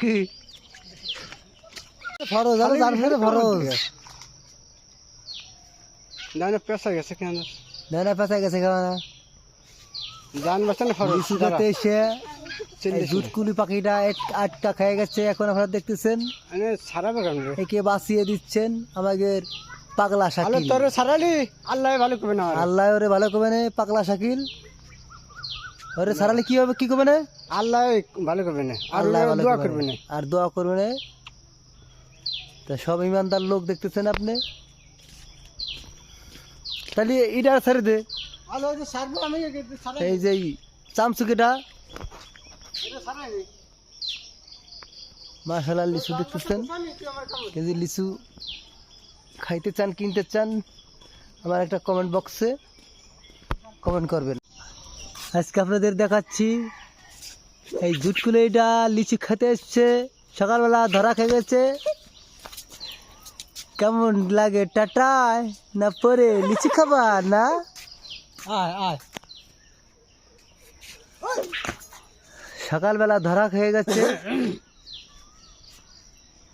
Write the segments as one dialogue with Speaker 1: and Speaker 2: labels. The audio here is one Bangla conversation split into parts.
Speaker 1: কি? ফরজ আরে জান ফেরে ফরজ।
Speaker 2: পেশা গেছে? কেন?
Speaker 1: না না পেঁচা গেছে খাওয়া
Speaker 2: জান খরচ
Speaker 1: এসে জুটকুলি পাখিটা আটটা খেয়ে গেছে এখন আপনারা দেখতেছেন?
Speaker 2: সারা বাগান
Speaker 1: একে বাঁচিয়ে দিচ্ছেন আমাদের পাগলা শাকিল।
Speaker 2: তোর সারালি আল্লাহ ভালো করবে না।
Speaker 1: আল্লাহ ওরে ভালো করবে না পাগলা শাকিল। ওরে সারালে কি হবে কি করবে না?
Speaker 2: আল্লাহ ভালো করবে না
Speaker 1: আল্লাহ
Speaker 2: দোয়া
Speaker 1: করবে না। আর দোয়া করবে না? তা সব ইমানদার লোক দেখতেছেন আপনি? তাহলে এটা ছেড়ে দে। এই যে চামচুকিটা মাশাল্লাহ লিচু দেখতেছেন? যদি লিচু খাইতে চান কিনতে চান আমার একটা কমেন্ট বক্সে কমেন্ট করবেন। আজকে আপনাদের দেখাচ্ছি এই জুটকুলে এটা লিচু খেতে এসছে। সকালবেলা ধরা খেয়ে গেছে। কেমন লাগে টাটায় না পরে লিচু খাবা না?
Speaker 2: আয় আয়।
Speaker 1: সকালবেলা ধরা খেয়ে গেছে।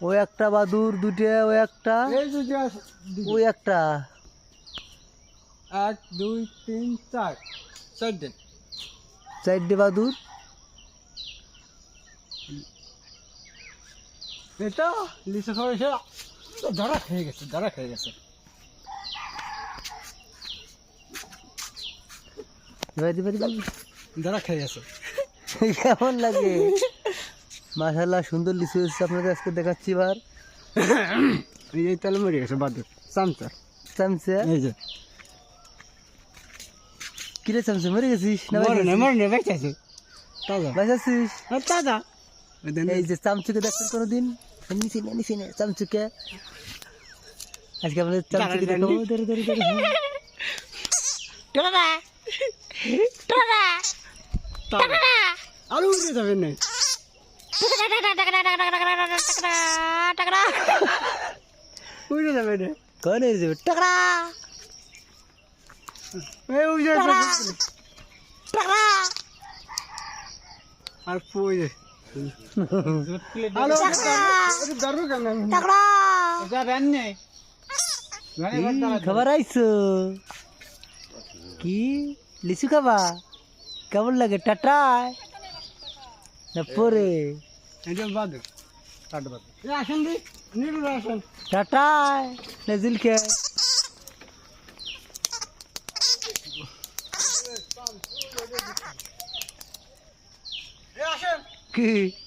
Speaker 1: ও একটা বাদুর দুটে ও একটা। ওই একটা।
Speaker 2: এক দুই তিন চার। চারটে
Speaker 1: বাদুর
Speaker 2: এটা লিচু খাওয়া এসে ধরা খেয়ে গেছে ধরা খেয়ে গেছে। ধরা খেয়ে গেছে
Speaker 1: কেমন লাগে? মাশাল্লাহ সুন্দর লিচু এসেছে আপনাদের আজকে দেখাচ্ছি এবার।
Speaker 2: এই তেল মরে গেছে বাদুর চামচা।
Speaker 1: চামচে?
Speaker 2: এই যে।
Speaker 1: কিরে চামচে মরে গেছিস না
Speaker 2: মরে না মরে না বেঁচে আছে তাজা
Speaker 1: বাঁচাছিস
Speaker 2: আর তাজা
Speaker 1: এই যে চামচুকে দেখছেন কোনোদিন নিচে না নিচে না চামচুকে আজকে আমাদের চামচুকে দেখাবো ধরে ধরে ধরে
Speaker 2: আলু উঠে যাবে না উঠে যাবে না
Speaker 1: কোন যাবে টাকরা
Speaker 2: আর পুই যে আলু ধরবো কেন যাবেন নেই
Speaker 1: খাবার আইছো কি লিচু খাবা কেমন লাগে টাটায় না পরে
Speaker 2: একদম বাদুর কাট বাদুর আসেন রে নিরুল আসেন
Speaker 1: টাটায় না জিলকে
Speaker 2: আসেন
Speaker 1: কি